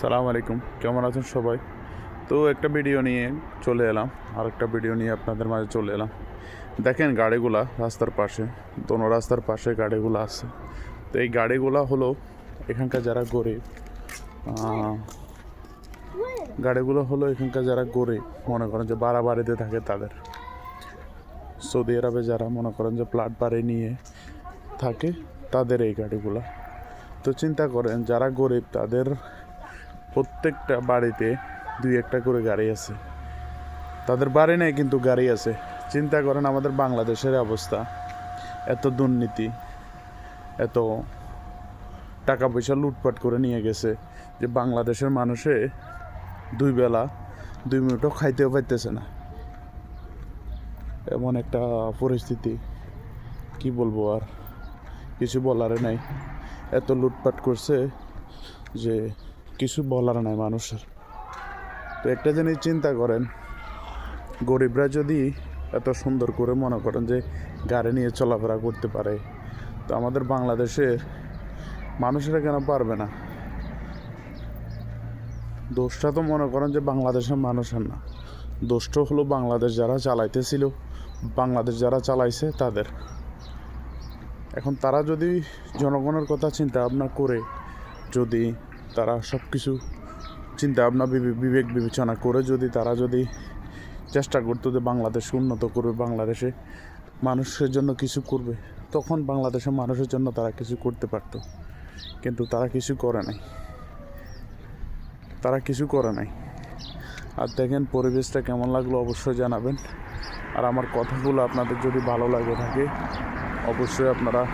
সালাম আলাইকুম। কেমন আছেন সবাই? তো একটা ভিডিও নিয়ে চলে এলাম। আর একটা ভিডিও নিয়ে আপনাদের মাঝে চলে এলাম। দেখেন গাড়িগুলা রাস্তার পাশে, দোনো রাস্তার পাশে গাড়িগুলো আছে। তো এই গাড়িগুলা হলো এখানকার যারা গরিব গাড়িগুলো হলো এখানকার যারা গরিব, মনে করেন যে বাড়া বাড়িতে থাকে তাদের। সৌদি আরবে যারা মনে করেন যে প্লাট বাড়ি নিয়ে থাকে, তাদের এই গাড়িগুলা। তো চিন্তা করেন, যারা গরিব তাদের প্রত্যেকটা বাড়িতে দুই একটা করে গাড়ি আছে। তাদের বাড়ি নেই কিন্তু গাড়ি আছে। চিন্তা করেন আমাদের বাংলাদেশের অবস্থা। এত দুর্নীতি, এত টাকা পয়সা লুটপাট করে নিয়ে গেছে যে বাংলাদেশের মানুষে দুই বেলা দুই মিনিটও খাইতেও পাইতেছে না। এমন একটা পরিস্থিতি, কি বলব আর? কিছু বলার নাই। এত লুটপাট করছে যে কিছু বলার নাই মানুষের। তো একটা জিনিস চিন্তা করেন, গরিবরা যদি এত সুন্দর করে মনে করেন যে গাড়ি নিয়ে চলাফেরা করতে পারে, তো আমাদের বাংলাদেশের মানুষেরা কেন পারবে না? দোষটা তো মনে করেন যে বাংলাদেশের মানুষের না। দোষটা হলো বাংলাদেশ যারা চালাইতেছিল, বাংলাদেশ যারা চালাইছে তাদের। এখন তারা যদি জনগণের কথা চিন্তা ভাবনা করে, যদি তারা সব কিছু চিন্তা ভাবনা বিবে- বিবেক বিবেচনা করে যদি তারা যদি চেষ্টা করতো যে বাংলাদেশ উন্নত করবে, বাংলাদেশে মানুষের জন্য কিছু করবে, তখন বাংলাদেশের মানুষের জন্য তারা কিছু করতে পারতো। কিন্তু তারা কিছু করে নাই। তারা কিছু করে নাই। আর দেখেন পরিবেশটা কেমন লাগল অবশ্যই জানাবেন। আর আমার কথাগুলো আপনাদের যদি ভালো লাগে থাকে, অবশ্যই আপনারা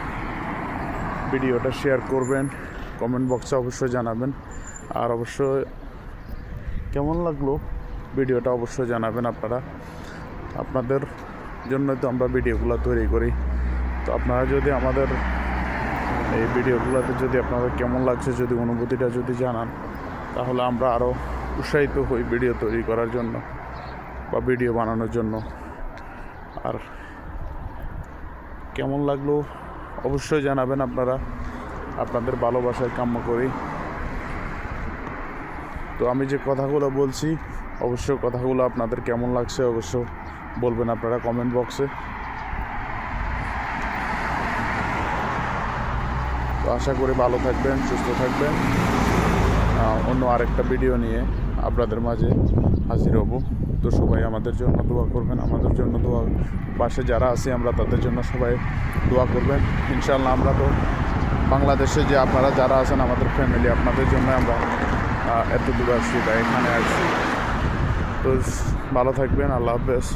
ভিডিওটা শেয়ার করবেন। কমেন্ট বক্সে অবশ্যই জানাবেন। আর অবশ্যই কেমন লাগল ভিডিওটা অবশ্যই জানাবেন আপনারা। আপনাদের জন্য তো আমরা ভিডিওগুলো তৈরি করি। তো আপনারা যদি আমাদের এই ভিডিওগুলোতে যদি আপনাদের কেমন লাগছে, যদি অনুভূতিটা যদি জানান, তাহলে আমরা আরও উৎসাহিত হই ভিডিও তৈরি করার জন্য বা ভিডিও বানানোর জন্য। আর কেমন লাগল অবশ্যই জানাবেন আপনারা। আপনাদের ভালোবাসায় কাম্য করি। তো আমি যে কথাগুলো বলছি, অবশ্য কথাগুলো আপনাদের কেমন লাগছে অবশ্য বলবেন আপনারা কমেন্ট বক্সে তো আশা করি ভালো থাকবেন, সুস্থ থাকবেন। অন্য আরেকটা ভিডিও নিয়ে আপনাদের মাঝে হাজির হব। তো সবাই আমাদের জন্য দোয়া করবেন, আমাদের জন্য দোয়া, পাশে যারা আছি আমরা তাদের জন্য সবাই দোয়া করবেন। ইনশাল্লাহ আমরা তো বাংলাদেশে যে আপনারা যারা আছেন, আমাদের ফ্যামিলি আপনাদের জন্য আমরা এত দূর আসছি বা এখানে আসছি। তো ভালো থাকবেন, আল্লাহ হাফেজ।